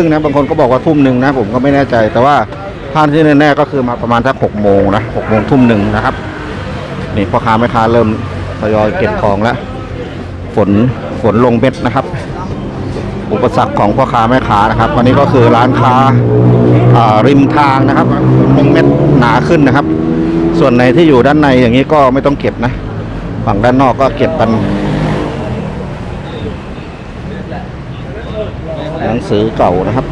ซึ่งนะบางคนก็บอกว่าทุ่มหนึ่งนะผมก็ไม่แน่ใจแต่ว่าท่านที่แน่ๆก็คือมาประมาณสักหกโมงนะหกโมงทุ่มหนึ่งนะครับนี่พ่อค้าแม่ค้าเริ่มทยอยเก็บของแล้วฝนฝนลงเม็ดนะครับ อุปสรรคของพ่อค้าแม่ค้านะครับวันนี้ก็คือร้านค้าอ่าริมทางนะครับฝนลงเม็ดหนาขึ้นนะครับ ส่วนในที่อยู่ด้านในอย่างนี้ก็ไม่ต้องเก็บนะฝั่งด้านนอกก็เก็บกัน ห นังสือเก่านะครับ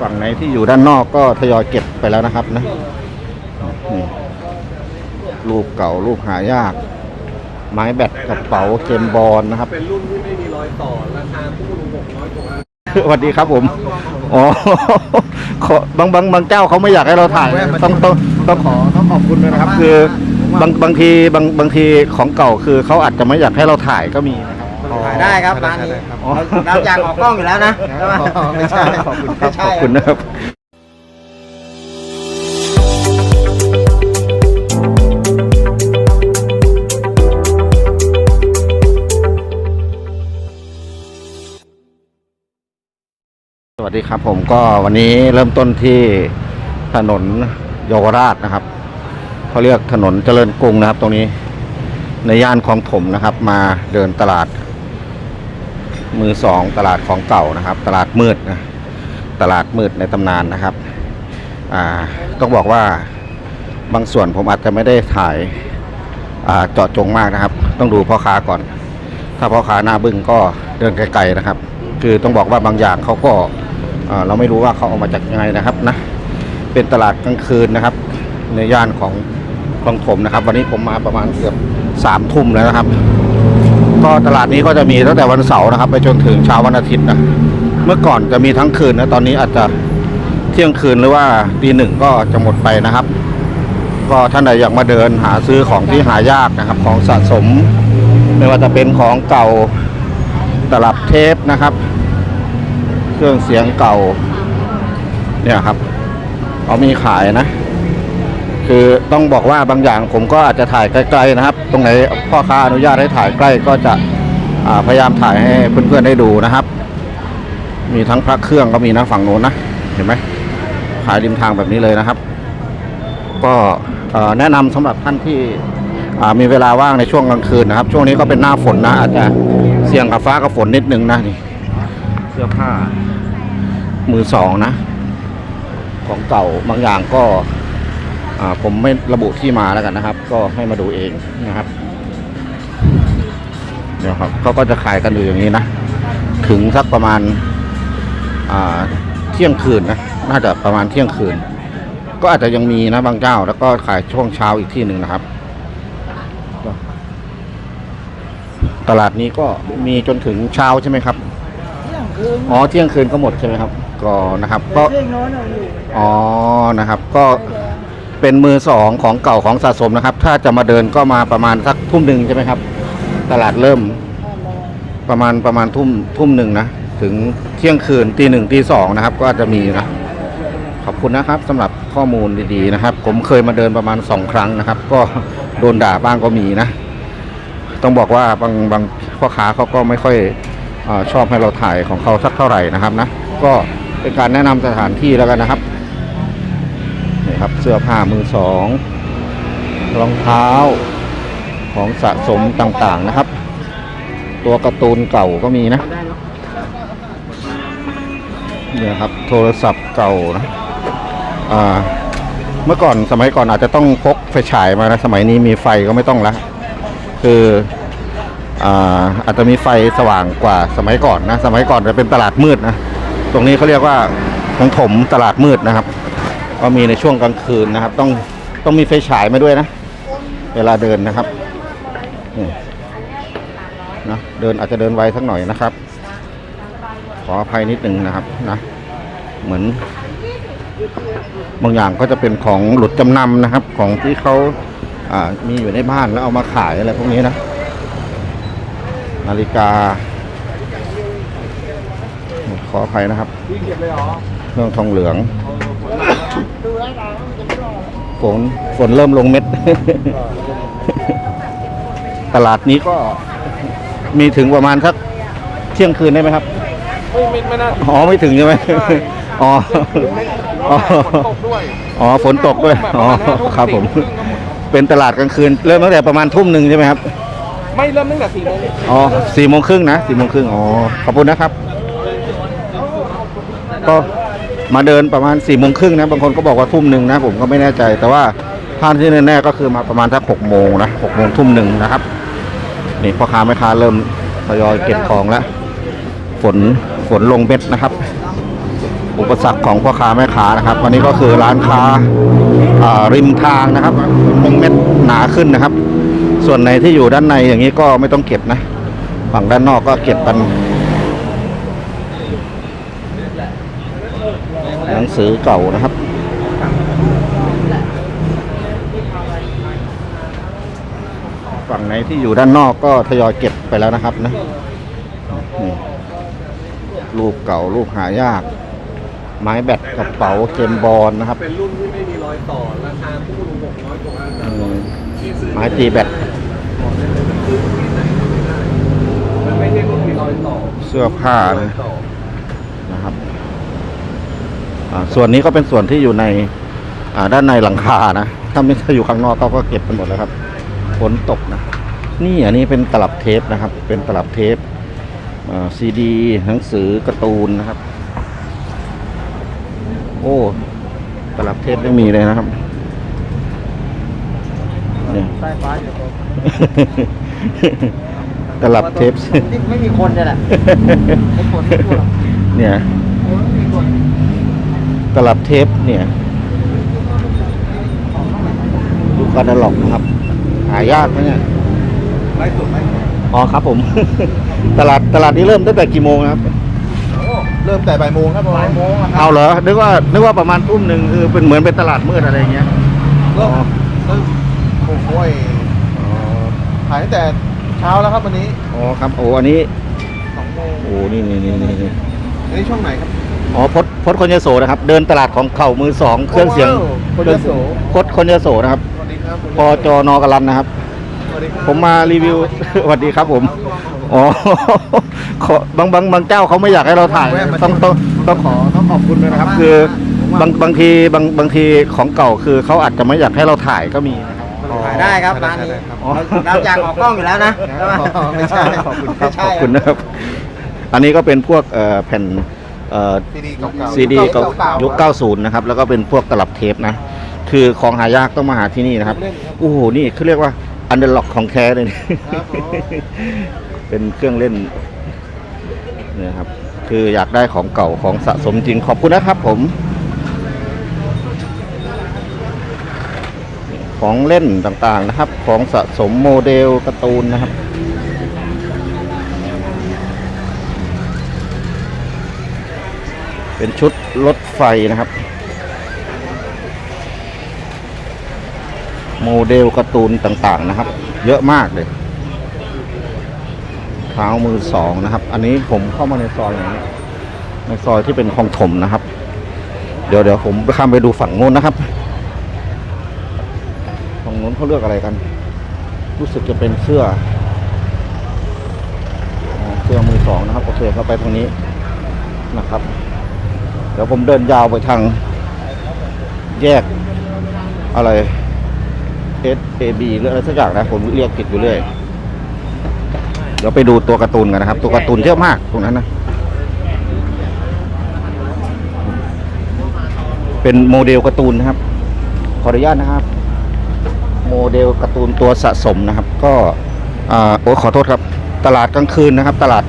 ฝั่งไหนที่อยู่ด้านนอกก็ทยอยเก็บไปแล้วนะครับนะนี่รูปเก่ารูปหายาก ไม้แบตกระเป๋าเจมส์บอลนะครับ เป็นรุ่นที่ไม่มีรอยต่อราคาคู่หนึ่งหกร้อยกว่าสวัสดีครับผม อ๋อขอบางบางบางเจ้าเขาไม่อยากให้เราถ่ายนะต้องต้องต้องขอต้องขอบคุณด้วยนะครับ คือ บางบางทีบางบางทีของเก่าคือเขาอาจจะไม่อยากให้เราถ่ายก็มีนะครับ ถ่ายได้ครับร้านนี้อ๋อ เราอยากออกกล้องอยู่แล้วนะใช่ไหมไม่ใช่ขอบคุณครับไม่ใช่ขอบคุณนะครับสวัสดีครับผมก็วันนี้เริ่มต้นที่ถนนเยาวราชนะครับ เขาเรียกถนนเจริญกรุงนะครับ ตรงนี้ในย่านคลองถมนะครับ มาเดินตลาด มือสองตลาดของเก่านะครับ ตลาดมืดนะตลาดมืดในตำนานนะครับต้องบอกว่าบางส่วนผมอาจจะไม่ได้ถ่ายเจาะจงมากนะครับ ต้องดูพ่อค้าก่อน ถ้าพ่อค้าหน้าบึ้งก็เดินไกลๆนะครับ คือต้องบอกว่าบางอย่างเขาก็เราไม่รู้ว่าเขาเอามาจากยังไงนะครับนะเป็นตลาดกลางคืนนะครับ ในย่านของ คลองถมนะครับ วันนี้ผมมาประมาณเกือบสามทุ่มแล้วนะครับ ก็ตลาดนี้ก็จะมีตั้งแต่วันเสาร์นะครับ ไปจนถึงเช้าวันอาทิตย์นะเมื่อก่อนจะมีทั้งคืนนะตอนนี้อาจจะเที่ยงคืนหรือว่าตีหนึ่งก็จะหมดไปนะครับ ก็ท่านใดอยากมาเดินหาซื้อของที่หายากนะครับ ของสะสม ไม่ว่าจะเป็นของเก่าตลับเทปนะครับ เครื่องเสียงเก่า เนี่ยครับเขามีขายนะ คือต้องบอกว่าบางอย่างผมก็อาจจะถ่ายไกลๆนะครับ ตรงไหนพ่อค้าอนุญาตให้ถ่ายใกล้ก็จะพยายามถ่ายให้เพื่อนๆได้ดูนะครับ มีทั้งพระเครื่องก็มีนะฝั่งโน้นนะเห็นไหมขายริมทางแบบนี้เลยนะครับ ก็แนะนำสำหรับท่านที่มีเวลาว่างในช่วงกลางคืนนะครับ ช่วงนี้ก็เป็นหน้าฝนนะอาจจะเสี่ยงกับฟ้ากับฝนนิดนึงนะนี่เสื้อผ้ามือสองนะ ของเก่าบางอย่างก็ ผมไม่ระบุที่มาแล้วกันนะครับ ก็ให้มาดูเองนะครับเดี๋ยวครับเขาก็จะขายกันอยู่อย่างนี้นะ ถึงสักประมาณอ่าเที่ยงคืนนะน่าจะประมาณเที่ยงคืน ก็อาจจะยังมีนะบางเจ้า แล้วก็ขายช่วงเช้าอีกที่หนึ่งนะครับ ตลาดนี้ก็มีจนถึงเช้าใช่ไหมครับเที่ยงคืนอ๋อเที่ยงคืนก็หมดใช่ไหมครับ ก็นะครับ ก็เที่ยงโน้นอยู่อ๋อนะครับ ก็ เป็นมือสองของเก่าของสะสมนะครับ ถ้าจะมาเดินก็มาประมาณสักทุ่มหนึ่งใช่ไหมครับ ตลาดเริ่มประมาณประมาณทุ่มทุ่มหนึ่งนะ ถึงเที่ยงคืนตีหนึ่งตีสองนะครับ ก็อาจจะมีนะขอบคุณนะครับสำหรับข้อมูลดีๆนะครับ ผมเคยมาเดินประมาณสองครั้งนะครับ ก็โดนด่าบ้างก็มีนะ ต้องบอกว่าบางบางพ่อค้าเขาก็ไม่ค่อยอชอบให้เราถ่ายของเขาสักเท่าไหร่นะครับนะก็เป็นการแนะนำสถานที่แล้วกันนะครับ ครับเสื้อผ้ามือสองรองเท้าของสะสมต่างๆนะครับ ตัวการ์ตูนเก่าก็มีนะเนี่ยครับโทรศัพท์เก่านะอ่าเมื่อก่อนสมัยก่อนอาจจะต้องพกไฟฉายมานะสมัยนี้มีไฟก็ไม่ต้องละคืออาอาจจะมีไฟสว่างกว่าสมัยก่อนนะ สมัยก่อนจะเป็นตลาดมืดนะ ตรงนี้เขาเรียกว่าของถมตลาดมืดนะครับ ก็มีในช่วงกลางคืนนะครับ ต้องต้องมีไฟฉายมาด้วยนะ เวลาเดินนะครับนี่นะเดินอาจจะเดินไวสักหน่อยนะครับ ขออภัยนิดนึงนะครับนะเหมือน บางอย่างก็จะเป็นของหลุดจำนำนะครับ ของที่เขาอ่ามีอยู่ในบ้านแล้วเอามาขายอะไรพวกนี้นะ นาฬิกา ขออภัยนะครับเก็บเลยเหรอเครื่องทองเหลือง ดูแล้วเราจะไม่รอฝนฝนเริ่มลงเม็ด ตลาดนี้ก็มีถึงประมาณสักเที่ยงคืนได้ไหมครับ ไม่ไม่ไม่น่าถึงอ๋อไม่ถึงใช่ไหมใช่อ๋อแล้วแต่ฝนตกด้วยอ๋อฝนตกด้วยแบบอ๋อประมาณห้าทุ่มครับผมสี่ทุ่มครึ่งก็หมดเป็นตลาดกลางคืน เริ่มตั้งแต่ประมาณทุ่มหนึ่งใช่ไหมครับ ไม่เริ่มตั้งแต่สี่โมงอ๋อสี่โมงครึ่งนะสี่โมงครึ่งอ๋อขอบคุณนะครับก็ มาเดินประมาณสี่โมงครึ่งนะบางคนก็บอกว่าทุ่มหนึ่งนะผมก็ไม่แน่ใจ แต่ว่าท่านที่แน่ๆก็คือมาประมาณสักหกโมงนะหกโมงทุ่มหนึ่งนะครับนี่พ่อค้าแม่ค้าเริ่มทยอยเก็บของแล้วฝนฝนลงเม็ดนะครับ อุปสรรคของพ่อค้าแม่ค้านะครับวันนี้ก็คือร้านค้าริมทางนะครับลงเม็ดหนาขึ้นนะครับ ส่วนไหนที่อยู่ด้านในอย่างนี้ก็ไม่ต้องเก็บนะฝั่งด้านนอกก็เก็บกัน หนั งสือเก่านะครับ ฝั่งไหนที่อยู่ด้านนอกก็ทยอยเก็บไปแล้วนะครับนะนี่รูปเก่ารูปหายาก ไม้แบตกระเป๋าเจมส์บอลนะครับ เป็นรุ่นที่ไม่มีรอยต่อราคาคู่หนึ่งหกร้อยกว่าบาทอืมไม้ตีแบตมันไม่ใช่รุ่นมีรอยต่อเสื้อผ้ารอนะยต่อนะครับอ่า ส่วนนี้ก็เป็นส่วนที่อยู่ในอ่าด้านในหลังคานะถ้าไม่ใช่อยู่ข้างนอกเขาก็เก็บกันหมดแล้วครับฝนตกนะนี่อันนี้เป็นตลับเทปนะครับ เป็นตลับเทปซีดีหนังสือการ์ตูนนะครับ โอ้ตลับเทปไม่มีเลยนะครับเนี่ยใต้ฟ้าอยู่ตรงตลับเทปนี่ไม่มีคนเนี่ยแหละไม่คนไม่ทั่วหรอกเนี่ยโอ้ไม่มีคน ตลับเทปเนี่ยลูกกระดาล็อกนะครับ หายากไหมเนี่ยไล่สุดไล่สุดอ๋อครับผม ตลาดตลาดนี้เริ่มตั้งแต่กี่โมงครับ เริ่มแต่บ่ายโมงครับบ่ายโมงเอาเหรอ นึกว่า นึกว่าประมาณทุ่มหนึ่งคือเป็นเหมือนเป็นตลาดมืดอะไรอย่างเงี้ยเริ่มเริ่มโอ้โหยขายตั้งแต่เช้าแล้วครับวันนี้ อ๋อครับ โอ้อันนี้สองโมงโอ้นี่นี่นี่นี่นี่อันนี้ช่วงไหนครับ อ๋อพดพดคนยโสนะครับ เดินตลาดของเข่ามือสองเครื่องเสียงโอ้คนยโสพดคนยโสนะครับสวัสดีครับพอจอนอกรันนะครับสวัสดีครับ ผมมารีวิวสวัสดีครับผมอ๋อขอบางบางบางเจ้าเขาไม่อยากให้เราถ่ายต้องต้องต้องขอต้องขอบคุณด้วยนะครับ คือบางบางทีบางบางทีของเก่าคือเขาอาจจะไม่อยากให้เราถ่ายก็มีนะครับถ่ายได้ครับร้านนี้อ๋อเราอยากออกกล้องอยู่แล้วนะใช่ไหมไม่ใช่ขอบคุณครับไม่ใช่ขอบคุณนะครับ อันนี้ก็เป็นพวกเอ่อแผ่น เอ่อซีดีเก่าๆซีดีเก่ายุค90 นะครับ แล้วก็เป็นพวกตลับเทปนะ คือของหายากต้องมาหาที่นี่นะครับ โอ้โห นี่เขาเรียกว่าอันเดอร์ล็อกของแท้เลยนี่ครับผมเป็นเครื่องเล่นเนี่ยครับ คืออยากได้ของเก่าของสะสมจริงขอบคุณนะครับผม ของเล่นต่างๆนะครับ ของสะสมโมเดลการ์ตูนนะครับ เป็นชุดรถไฟนะครับ โมเดลการ์ตูนต่างๆนะครับ เยอะมากเลยเท้ามือสองนะครับ อันนี้ผมเข้ามาในซอยไหนเนี่ยในซอยที่เป็นคลองถมนะครับ เดี๋ยวเดี๋ยวผมข้ามไปดูฝั่งโน้นนะครับฝั่งโน้นเขาเลือกอะไรกัน รู้สึกจะเป็นเสื้ออ๋อเสื้อมือสองนะครับโอเคเข้าไปตรงนี้นะครับ เดี๋ยวผมเดินยาวไปทางแยกอะไร S A B หรืออะไรสักอย่างนะ ผมเรียกผิดอยู่เรื่อย เดี๋ยวไปดูตัวการ์ตูนกันนะครับ ตัวการ์ตูนเยอะมากตรงนั้นนะ เป็นโมเดลการ์ตูนนะครับ ขออนุญาตนะครับ โมเดลการ์ตูนตัวสะสมนะครับ ก็อ่าโอ้ขอโทษครับ ตลาดกลางคืนนะครับ ตลาด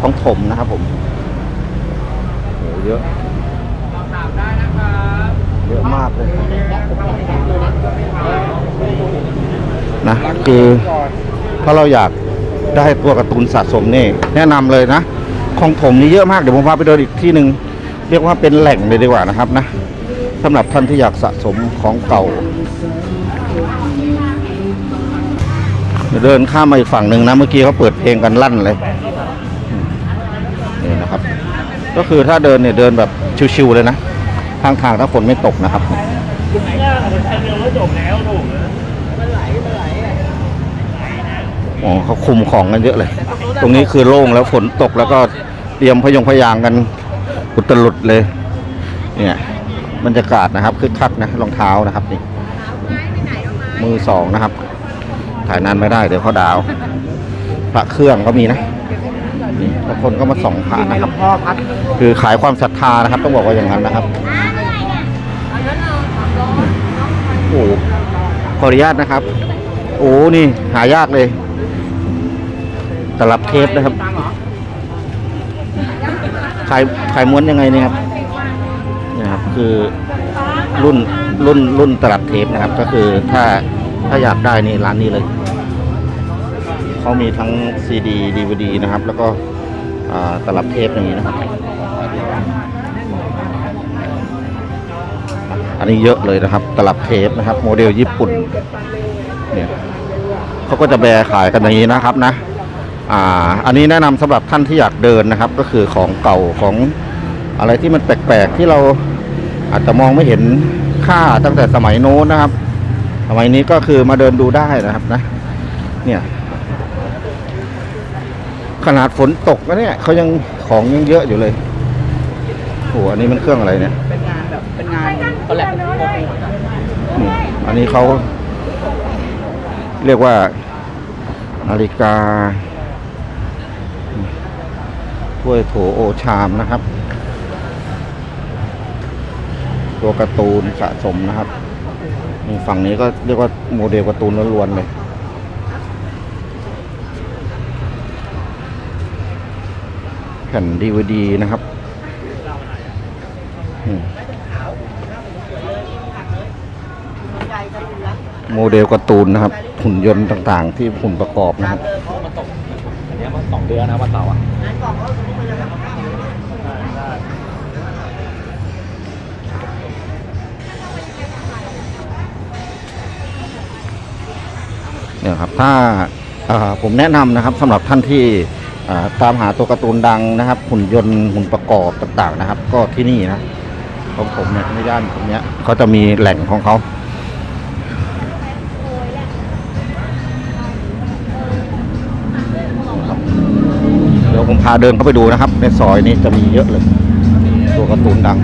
ของถมนะครับผม เยอะเยอะมากเลยนะคือถ้าเราอยากได้ตัวการ์ตูนสะสมนี่แนะนำเลยนะของถมนี่เยอะมากเดี๋ยวผมพาไปเดินอีกที่หนึ่งเรียกว่าเป็นแหล่งเลยดีกว่านะครับนะสำหรับท่านที่อยากสะสมของเก่า เดินข้ามมาอีกฝั่งหนึ่งนะเมื่อกี้เขาเปิดเพลงกันลั่นเลยอืมนี่นะครับ ก็คือถ้าเดินเนี่ยเดินแบบชิวๆเลยนะทางทางถ้าฝนไม่ตกนะครับมันไหลมันไหลอะอ๋อเขาคุมของกันเยอะเลย ตรงนี้คือโล่งแล้วฝนตกแล้วก็เตรียมพยงพยางกันอุตลุดเลย เนี่ยบรรยากาศนะครับคึกคักนะรองเท้านะครับนี่มือสองนะครับ ถ่ายนานไม่ได้เดี๋ยวเขาดาว พระเครื่องก็มีนะ บางคนก็มาส่องพระยังไงนะหคลรัวบงพ่อพัดคือขายความศรัทธานะครับ ต้องบอกว่าอย่างนั้นนะครับโอ้โหขออนุญาตนะครับ โอ้นี่หายากเลยตลับเทปนะครับตังค์เหรอขายขายม้วนยังไงเนี่ยครับเนี่ยครับ คือรุ่นรุ่นรุ่นตลับเทปนะครับ ก็คือถ้าถ้าอยากได้นี่ร้านนี้เลยเขามีทั้งซีดีดีวดีนะครับ แล้วก็อ่า ตลับเทปอย่างนี้นะครับ อันนี้เยอะเลยนะครับ ตลับเทปนะครับ โมเดลญี่ปุ่นเนี่ยเขาก็จะแบร์ขายกันอย่างนี้นะครับนะอ่าอันนี้แนะนำสำหรับท่านที่อยากเดินนะครับ ก็คือของเก่าของอะไรที่มันแปลกๆที่เราอาจจะมองไม่เห็นค่าตั้งแต่สมัยโน้นนะครับ สมัยนี้ก็คือมาเดินดูได้นะครับนะ เนี่ย ขนาดฝนตกนะเนี่ยเขายังของยังเยอะอยู่เลยโอ้โหอันนี้มันเครื่องอะไรเนี่ย เป็นงานแบบเป็นงานคอลแลบโปรโมทอะนี่อันนี้เขาเรียกว่า นาฬิกาถ้วยโถโอชามนะครับ ตัวการ์ตูนสะสมนะครับนี่ฝั่งนี้ก็เรียกว่าโมเดลการ์ตูนล้วนๆเลย แผ่นดีวดีนะครับอืมโมเดลการ์ตูนนะครับ หุ่นยนต์ต่างๆ ที่หุ่นประกอบนะครับอันเนี้ยมันสองเดือนนะวันเสาร์อะเนี่ยครับถ้าอ่าผมแนะนำนะครับสำหรับท่านที่อ่า ตามหาตัวการ์ตูนดังนะครับ หุ่นยนต์หุ่นประกอบต่างๆนะครับ ก็ที่นี่นะของผมเนี่ยในย่านตรงเนี้ยเขาจะมีแหล่งของเขาเดี๋ยวผมพาเดินเข้าไปดูนะครับ ในซอยนี้จะมีเยอะเลย ตัวการ์ตูนดัง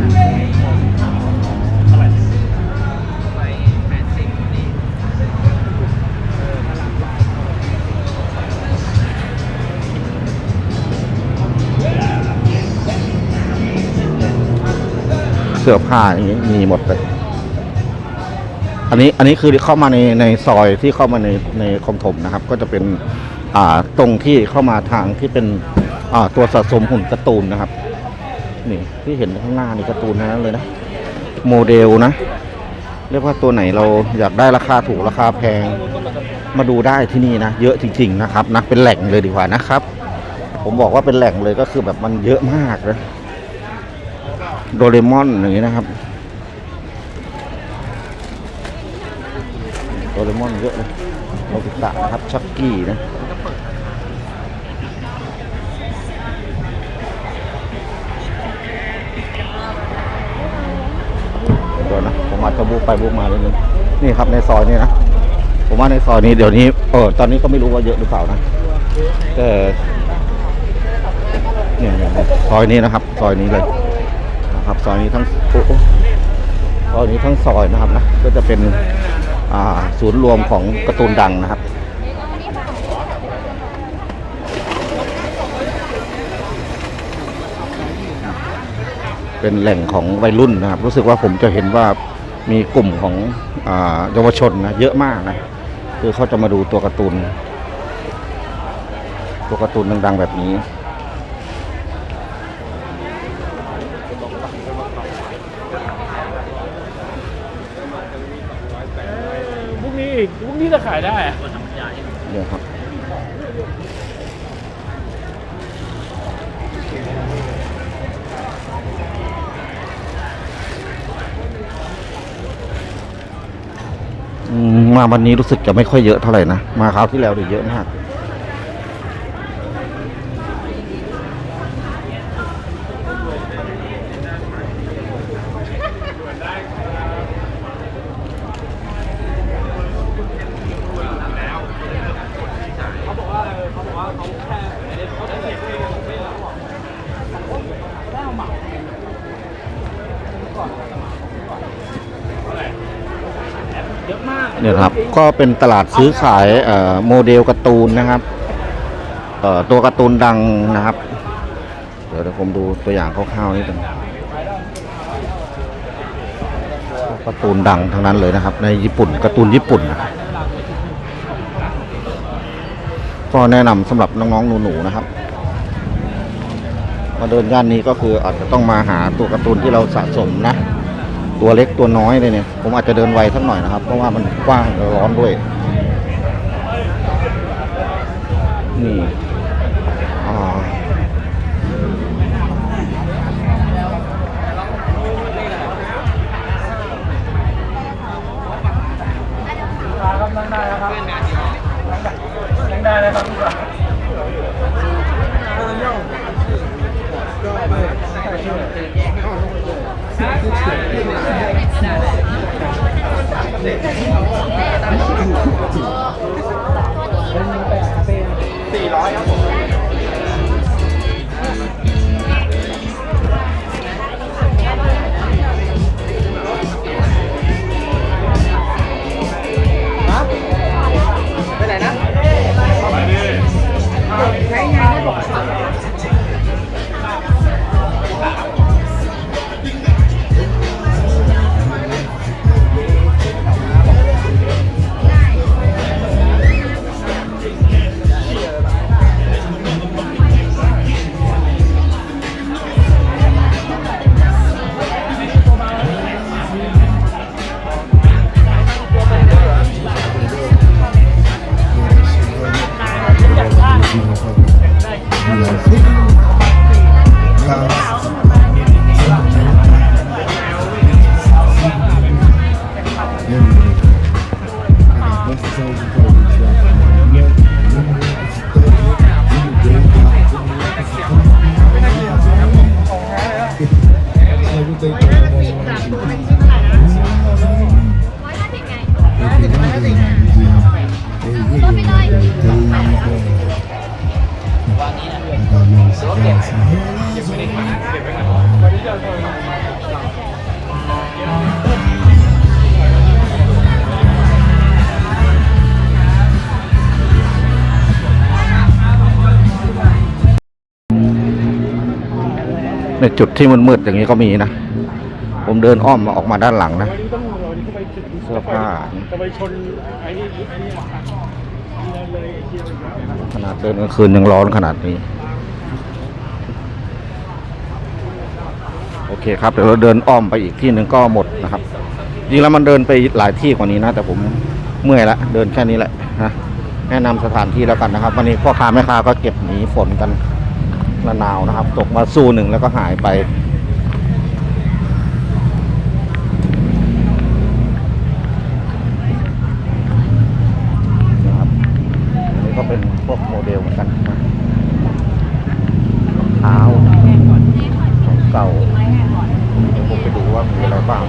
สื้อผ้าอย่างนี้มีหมดเลย อันนี้อันนี้คือเข้ามาในในซอยที่เข้ามาในในคลองถมนะครับ ก็จะเป็นอ่าตรงที่เข้ามาทางที่เป็นอ่าตัวสะสมหุ่นการ์ตูนนะครับนี่ที่เห็นข้างหน้านี่การ์ตูนนั้นเลยนะโมเดลนะ เรียกว่าตัวไหนเราอยากได้ราคาถูกราคาแพงมาดูได้ที่นี่นะ เยอะจริง ๆ นะครับนะเป็นแหล่งเลยดีกว่านะครับ ผมบอกว่าเป็นแหล่งเลยก็คือแบบมันเยอะมากนะ โดเรมอนอย่างนี้นะครับโดเรมอนเยอะเลยโนบิตะนะครับชักกี้นะเดี๋ยวนะผมอาจจะบุกไปบุกมาเลยนึงนี่ครับในซอยนี้นะผมว่าในซอยนี้เดี๋ยวนี้เออตอนนี้ก็ไม่รู้ว่าเยอะหรือเปล่านะแต่เนี่ยเนี่ยเนี่ยซอยนี้นะครับ ซอยนี้เลย นะครับซอยนี้ทั้งซอยนี้ทั้งซอยนะครับนะก็จะเป็นศูนย์รวมของการ์ตูนดังนะครับเป็นแหล่งของวัยรุ่นนะครับ รู้สึกว่าผมจะเห็นว่ามีกลุ่มของเยาวชนนะเยอะมากนะคือเขาจะมาดูตัวการ์ตูนตัวการ์ตูนดังๆแบบนี้ พรุ่ง นี่จะขายได้อะเดี๋ยครับ อืมมาวันนี้รู้สึกจะไม่ค่อยเยอะเท่าไหร่นะ มาคราวที่แล้วเดี๋ยเยอะมาก เนี่ยครับก็เป็นตลาดซื้อขายโมเดลการ์ตูนนะครับตัวการ์ตูนดังนะครับเดี๋ยวเดี๋ยวผมดูตัวอย่างคร่าวๆนิดนึงการ์ตูนดังทั้งนั้นเลยนะครับ ในญี่ปุ่นการ์ตูนญี่ปุ่นนะครับก็แนะนำสำหรับน้องๆหนูๆนะครับมาเดินย่านนี้ก็คืออาจจะต้องมาหาตัวการ์ตูนที่เราสะสมนะ ตัวเล็กตัวน้อยเลยเนี่ย ผมอาจจะเดินไวสักหน่อยนะครับ เพราะว่ามันกว้างร้อนด้วย นี่ สี่ร้อย จุดที่มืดๆอย่างนี้ก็มีนะ ผมเดินอ้อมมาออกมาด้านหลังนะเสื้อผ้าขนาดเดินกลางคืนยังร้อนขนาดนี้ โอเคครับเดี๋ยวเราเดินอ้อมไปอีกที่หนึ่งก็หมดนะครับจริงแล้วมันเดินไปหลายที่กว่านี้นะ แต่ผมเมื่อยละเดินแค่นี้แหละนะแนะนำสถานที่แล้วกันนะครับ วันนี้พ่อค้าแม่ค้าก็เก็บหนีฝนกัน ระนาวนะครับ ตกมาสู้หนึ่งแล้วก็หายไป นะครับอันนี้ก็เป็นพวกโมเดลเหมือนกันนะรองเท้าของเก่าเดี๋ยวผมไปดูว่ามีอะไรบ้าง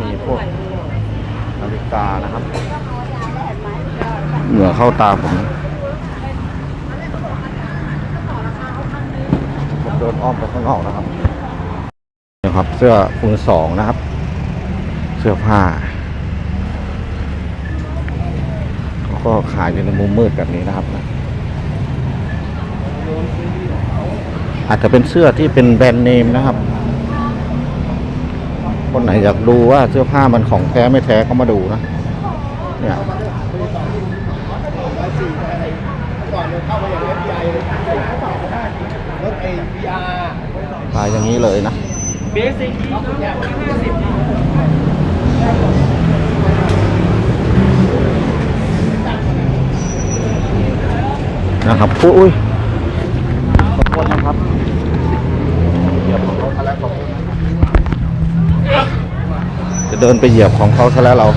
มีพวกนาฬิกานะครับ เหงื่อเข้าตาผมผมเดินอ้อมไปข้างนอกนะครับนะครับ เสื้อคูณสองนะครับ เสื้อผ้าเขาก็ขายอยู่ในมุมมืดแบบนี้นะครับนะอาจจะเป็นเสื้อที่เป็นแบรนด์เนมนะครับ คนไหนอยากดูว่าเสื้อผ้ามันของแท้ไม่แท้ก็มาดูนะ เนี่ย ก่อนเลยเข้าไปอย่าง FBI เลยรถ AVR ขายอย่างนี้เลยนะ เบสิกห้าสิบนะครับอุ้ยขอบคุณนะครับเหยียบของเขาซะแล้วขอบคุณจะเดินไปเหยียบของเขาซะแล้วเรา